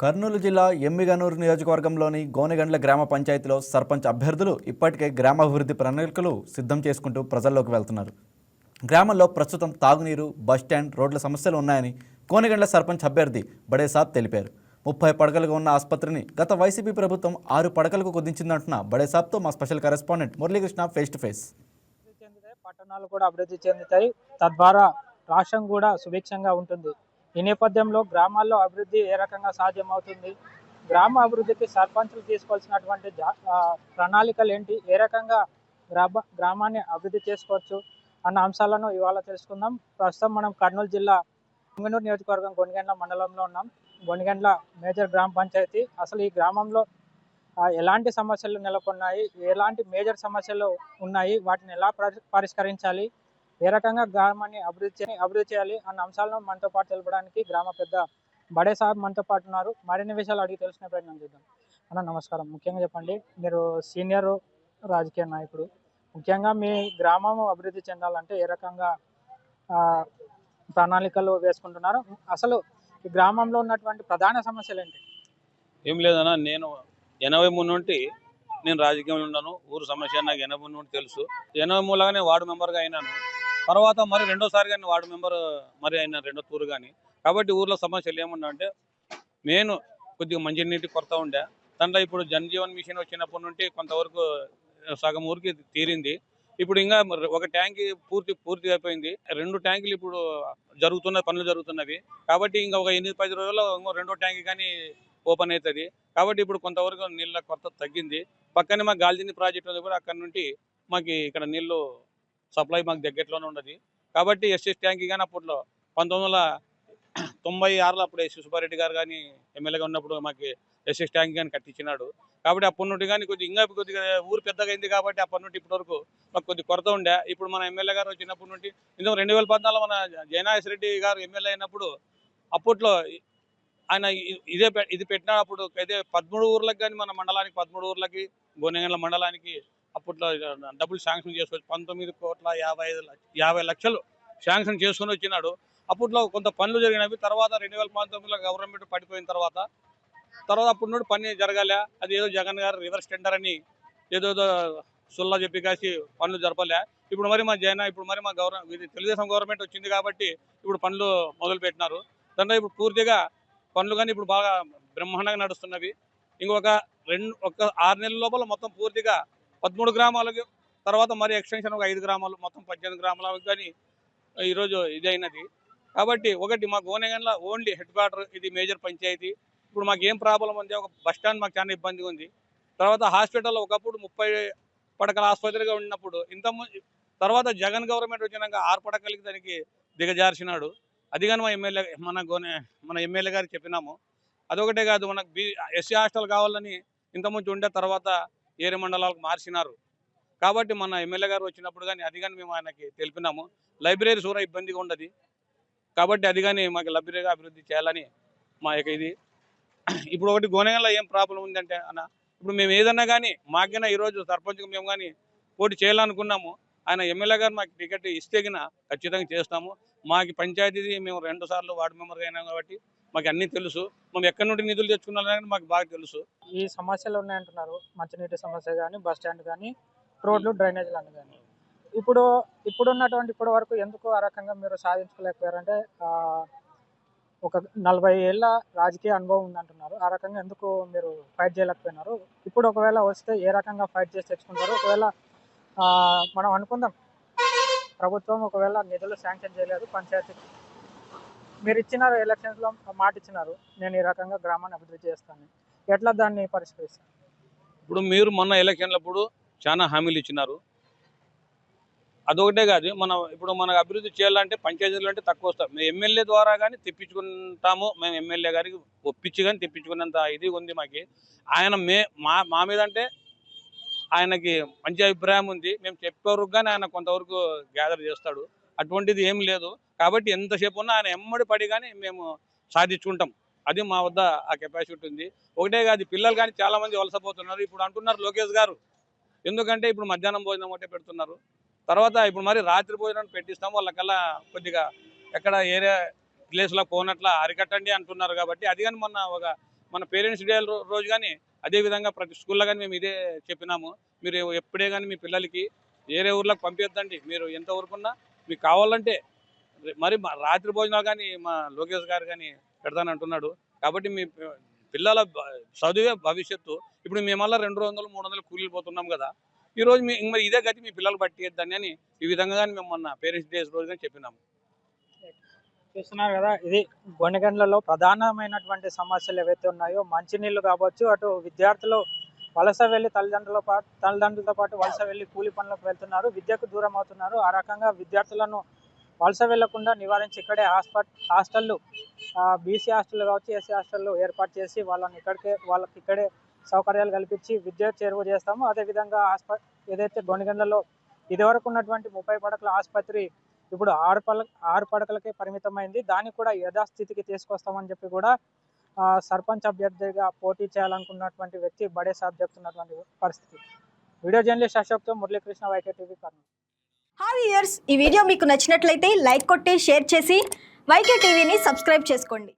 కర్నూలు జిల్లా ఎమ్మిగనూరు నియోజకవర్గంలోని గోనెగండ్ల గ్రామ పంచాయతీలో సర్పంచ్ అభ్యర్థులు ఇప్పటికే గ్రామాభివృద్ధి ప్రణాళికలు సిద్ధం చేసుకుంటూ ప్రజల్లోకి వెళ్తున్నారు. గ్రామంలో ప్రస్తుతం తాగునీరు బస్టాండ్ రోడ్ల సమస్యలు ఉన్నాయని కోనగండ్ల సర్పంచ్ అభ్యర్థి బడేసాబ్ తెలిపారు. ముప్పై పడకలుగా ఉన్న ఆసుపత్రిని గత వైసీపీ ప్రభుత్వం ఆరు పడకలకు కుదించిందంటున్న బడేసాబ్తో మా special correspondent Muralikrishna face to face. పట్టణాలు కూడా అభివృద్ధి చెందుతాయి. తద్వారా రాష్ట్రం కూడా సుభిక్షంగా ఉంటుంది. ఈ నేపథ్యంలో గ్రామాల్లో అభివృద్ధి ఏ రకంగా సాధ్యమవుతుంది? గ్రామ అభివృద్ధికి సర్పంచులు తీసుకోవాల్సినటువంటి జా- ప్రణాళికలు ఏంటి? ఏ రకంగా గ్రామ గ్రామాన్ని అభివృద్ధి చేసుకోవచ్చు అన్న అంశాలను ఇవాళ తెలుసుకుందాం. ప్రస్తుతం మనం కర్నూలు జిల్లా పొంగనూరు నియోజకవర్గం గొనిగండ్ల మండలంలో ఉన్నాం. గొనిగండ్ల మేజర్ గ్రామ పంచాయతీ. అసలు ఈ గ్రామంలో ఎలాంటి సమస్యలు నెలకొన్నాయి? ఎలాంటి మేజర్ సమస్యలు ఉన్నాయి? వాటిని ఎలా పరిష్కరించాలి? ఏ రకంగా గ్రామాన్ని అభివృద్ధి అభివృద్ధి చేయాలి అన్న అంశాలను మనతో పాటు తెలపడానికి గ్రామ పెద్ద బడే సాహెబ్ మనతో పాటు ఉన్నారు. మరిన్ని విషయాలు అడిగి తెలుసుకునే ప్రయత్నం చేద్దాం. అన్న నమస్కారం. ముఖ్యంగా చెప్పండి మీరు సీనియర్ రాజకీయ నాయకుడు. ముఖ్యంగా మీ గ్రామం అభివృద్ధి చెందాలంటే ఏ రకంగా ప్రణాళికలు వేసుకుంటున్నారు? అసలు ఈ గ్రామంలో ఉన్నటువంటి ప్రధాన సమస్యలు ఏంటి? ఏం లేదన్నా నేను ఎనభై మూడు నుండి నేను రాజకీయంలో ఉన్నాను. ఊరు సమస్య నాకు ఎనభై మూడు నుండి తెలుసు. ఎనభై మూడులాగానే వార్డు మెంబర్గా అయినాను. తర్వాత మరి రెండోసారి కానీ వార్డు మెంబర్ మరి అయిన రెండో తూరు కానీ. కాబట్టి ఊర్లో సమస్యలు ఏమన్నా అంటే మెయిన్ కొద్దిగా మంచినీటి కొరత ఉండే. దాంట్లో ఇప్పుడు జనజీవన్ మిషన్ వచ్చినప్పటి నుండి కొంతవరకు సగం ఊరికి తీరింది. ఇప్పుడు ఇంకా ఒక ట్యాంక్ పూర్తి పూర్తి అయిపోయింది. రెండు ట్యాంకులు ఇప్పుడు జరుగుతున్న పనులు జరుగుతున్నవి. కాబట్టి ఇంకా ఒక ఎనిమిది పది రోజుల్లో ఇంకో రెండో ట్యాంక్ కానీ ఓపెన్ అవుతుంది. కాబట్టి ఇప్పుడు కొంతవరకు నీళ్ళ కొరత తగ్గింది. పక్కనే మాకు గాల్జింది ప్రాజెక్ట్ ఉంది కూడా అక్కడ నుండి మాకు ఇక్కడ నీళ్ళు సప్లై మాకు దగ్గరలోనే ఉన్నది. కాబట్టి ఎస్ఎస్ ట్యాంక్ కానీ అప్పట్లో పంతొమ్మిది వందల తొంభై ఆరులో అప్పుడు ఎస్ సుబ్బారెడ్డి గారు కానీ ఎమ్మెల్యేగా ఉన్నప్పుడు మాకు ఎస్ఎస్ ట్యాంక్ కానీ కట్టించినాడు. కాబట్టి అప్పటి నుండి కానీ కొద్దిగా ఇంకా కొద్దిగా ఊరు పెద్దగా అయింది కాబట్టి అప్పటి నుండి ఇప్పటి వరకు మాకు కొద్ది కొరత ఉండే. ఇప్పుడు మన ఎమ్మెల్యే గారు వచ్చినప్పటి నుండి ఇందుకు రెండు వేల పద్నాలుగులో మన జయనాయస్ రెడ్డి గారు ఎమ్మెల్యే అయినప్పుడు అప్పట్లో ఆయన ఇదే ఇది పెట్టినప్పుడు అయితే పదమూడు ఊర్లకు కానీ మన మండలానికి పదమూడు ఊర్లకి గోనెగండ్ల మండలానికి అప్పట్లో డబ్బులు శాంక్షన్ చేసుకొచ్చి పంతొమ్మిది కోట్ల యాభై ఐదు యాభై లక్షలు శాంక్షన్ చేసుకొని వచ్చినాడు. అప్పట్లో కొంత పనులు జరిగినవి తర్వాత రెండు వేల పంతొమ్మిదిలో గవర్నమెంట్ పడిపోయిన తర్వాత తర్వాత అప్పుడు నుండి పని జరగాలే. అది ఏదో జగన్ గారు రివర్స్ టెండర్ అని ఏదో సుల్లా చెప్పి కాసి పనులు జరపలే. ఇప్పుడు మరి మా జైనా ఇప్పుడు మరి మా గవర్నమెంట్ ఇది తెలుగుదేశం గవర్నమెంట్ వచ్చింది కాబట్టి ఇప్పుడు పనులు మొదలుపెట్టినారు. దాంట్లో ఇప్పుడు పూర్తిగా పనులు కానీ ఇప్పుడు బాగా బ్రహ్మాండంగా నడుస్తున్నవి. ఇంకొక రెండు ఒక ఆరు నెలల లోపల మొత్తం పూర్తిగా పదమూడు గ్రామాలకి తర్వాత మరి ఎక్స్టెన్షన్ ఒక ఐదు గ్రామాలు మొత్తం పద్దెనిమిది గ్రామాలకు కానీ ఈరోజు ఇది అయినది కాబట్టి ఒకటి మా గోనెగండ్ల ఓన్లీ హెడ్ క్వార్టర్ ఇది మేజర్ పంచాయతీ. ఇప్పుడు మాకు ఏం ప్రాబ్లం ఉంది ఒక బస్ స్టాండ్ మాకు చాలా ఇబ్బందిగా ఉంది. తర్వాత హాస్పిటల్లో ఒకప్పుడు ముప్పై పడకల ఆసుపత్రిగా ఉన్నప్పుడు ఇంత తర్వాత జగన్ గవర్నమెంట్ వచ్చినాక ఆరు పడకలకి దానికి దిగజార్చినాడు. అది కానీ మా ఎమ్మెల్యే మన గోనె మన ఎమ్మెల్యే గారు చెప్పినాము. అదొకటే కాదు మనకు బి ఎస్సీ హాస్టల్ కావాలని ఇంతకుముందు ఉండే తర్వాత ఏరే మండలాలకు మార్చినారు. కాబట్టి మన ఎమ్మెల్యే గారు వచ్చినప్పుడు కానీ అది కానీ మేము ఆయనకి తెలిపినాము. లైబ్రరీ సూర ఇబ్బందిగా ఉండదు. కాబట్టి అది కానీ మాకు లైబ్రరీగా అభివృద్ధి చేయాలని మా యొక్క ఇది. ఇప్పుడు ఒకటి గోనెగల్లో ఏం ప్రాబ్లం ఉందంటే అన్న ఇప్పుడు మేము ఏదన్నా కానీ మాకైనా ఈరోజు సర్పంచ్గా మేము కానీ పోటీ చేయాలనుకున్నాము. ఆయన ఎమ్మెల్యే గారు మాకు టికెట్ ఇస్తే ఖచ్చితంగా చేస్తాము. మాకు పంచాయతీది మేము రెండు సార్లు వార్డు మెంబర్గా అయినాం కాబట్టి మాకు అన్నీ తెలుసు. మేము ఎక్కడి నుండి నిధులు తెచ్చుకున్నారని మాకు బాగా తెలుసు. ఈ సమస్యలు ఉన్నాయంటున్నారు. మంచినీటి సమస్య కానీ బస్ స్టాండ్ కానీ రోడ్లు డ్రైనేజీలు అన్నీ కానీ ఇప్పుడు ఇప్పుడున్నటువంటి ఇప్పటి వరకు ఎందుకు ఆ రకంగా మీరు సాధించుకోలేకపోయారంటే ఒక నలభై ఏళ్ళ రాజకీయ అనుభవం ఉందంటున్నారు. ఆ రకంగా ఎందుకు మీరు ఫైట్ చేయలేకపోయినారు? ఇప్పుడు ఒకవేళ వస్తే ఏ రకంగా ఫైట్ చేసి తెచ్చుకుంటారు? ఒకవేళ మనం అనుకుందాం. ప్రభుత్వం ఒకవేళ నిధులు శాంక్షన్ చేయలేదు పంచాయతీ మీరు ఇచ్చినారు ఎలక్షన్స్లో మాట ఇచ్చినారు నేను ఈ రకంగా గ్రామాన్ని అభివృద్ధి చేస్తాను. ఎట్లా దాన్ని పరిష్కరిస్తాను ఇప్పుడు మీరు మొన్న ఎలక్షన్లప్పుడు చాలా హామీలు ఇచ్చినారు. అదొకటే కాదు మన ఇప్పుడు మనకు అభివృద్ధి చేయాలంటే పంచాయతీలు అంటే తక్కువ వస్తాం మేము ఎమ్మెల్యే ద్వారా కానీ తెప్పించుకుంటాము. మేము ఎమ్మెల్యే గారికి ఒప్పించి కానీ తెప్పించుకునేంత ఇది ఉంది మాకి. ఆయన మే మా మా మీద అంటే ఆయనకి మంచి అభిప్రాయం ఉంది. మేము చెప్పేవరకు కానీ ఆయన కొంతవరకు గ్యాదర్ చేస్తాడు. అటువంటిది ఏం లేదు. కాబట్టి ఎంతసేపు ఉన్నా ఆయన ఎమ్మడి పడి కానీ మేము సాధించుకుంటాం. అది మా వద్ద ఆ కెపాసిటీ ఉంది. ఒకటే కాదు పిల్లలు కానీ చాలా మంది వలసపోతున్నారు ఇప్పుడు అంటున్నారు లోకేష్ గారు. ఎందుకంటే ఇప్పుడు మధ్యాహ్నం భోజనం ఒకటే పెడుతున్నారు. తర్వాత ఇప్పుడు మరి రాత్రి భోజనం పెట్టిస్తాం. వాళ్ళకల్లా కొద్దిగా ఎక్కడ ఏరియా ప్లేస్లో పోనట్లా అరికట్టండి అంటున్నారు. కాబట్టి అది కానీ మొన్న ఒక మన పేరెంట్స్ డే రోజు కానీ అదే విధంగా ప్రతి స్కూల్లో కానీ మేము ఇదే చెప్పినాము. మీరు ఎప్పుడే కానీ మీ పిల్లలకి వేరే ఊర్లకు పంపించద్దండి మీరు ఎంత ఊరుకున్నా మీకు కావాలంటే మరి రాత్రి భోజనాలు కానీ మా లోకేష్ గారు కానీ పెడతానంటున్నాడు కాబట్టి మీ పిల్లల చదువే భవిష్యత్తు. ఇప్పుడు మేమల్లా రెండు వందలు మూడు వందలు కూలీలు పోతున్నాం కదా. ఈరోజు మీ మరి ఇదే గతి మీ పిల్లలు పట్టియద్దని అని ఈ విధంగా కానీ మేము మొన్న పేరెంట్స్ డేస్ రోజు కానీ చెప్పినాము. చూస్తున్నారు కదా ఇది గొండగండ్లలో ప్రధానమైనటువంటి సమస్యలు ఏవైతే ఉన్నాయో మంచినీళ్ళు కావచ్చు అటు విద్యార్థులు వలస వెళ్ళి తల్లిదండ్రుల పాటు తల్లిదండ్రులతో పాటు వలస వెళ్ళి కూలి పనులకు వెళ్తున్నారు విద్యకు దూరం అవుతున్నారు. ఆ రకంగా విద్యార్థులను వలస వెళ్ళకుండా నివారించి ఇక్కడే హాస్పట్ హాస్టళ్ళు బీసీ హాస్టల్ కావచ్చు ఎస్సీ హాస్టళ్ళు ఏర్పాటు చేసి వాళ్ళని ఇక్కడికే వాళ్ళకి ఇక్కడే సౌకర్యాలు కల్పించి విద్య చేరువ చేస్తాము. అదేవిధంగా హాస్ప ఏదైతే గొనగండ్లలో ఇదివరకు ఉన్నటువంటి ముప్పై పడకల ఆసుపత్రి ఇప్పుడు ఆరు పల ఆరు పడకలకే పరిమితమైంది. దాన్ని కూడా యథాస్థితికి తీసుకొస్తామని చెప్పి కూడా సర్పంచ్ అభ్యర్థిగా పోటీ చేయాలనుకున్నటువంటి వ్యక్తి బడే సాబ్ చెప్తున్నటువంటి పరిస్థితి. Video journalist అశోక్తో Muralikrishna YK TV Kurnool. Hi years ఈ వీడియో మీకు నచ్చినట్లయితే లైక్ కొట్టి షేర్ చేసి వైకే టీవీని సబ్స్క్రైబ్ చేసుకోండి.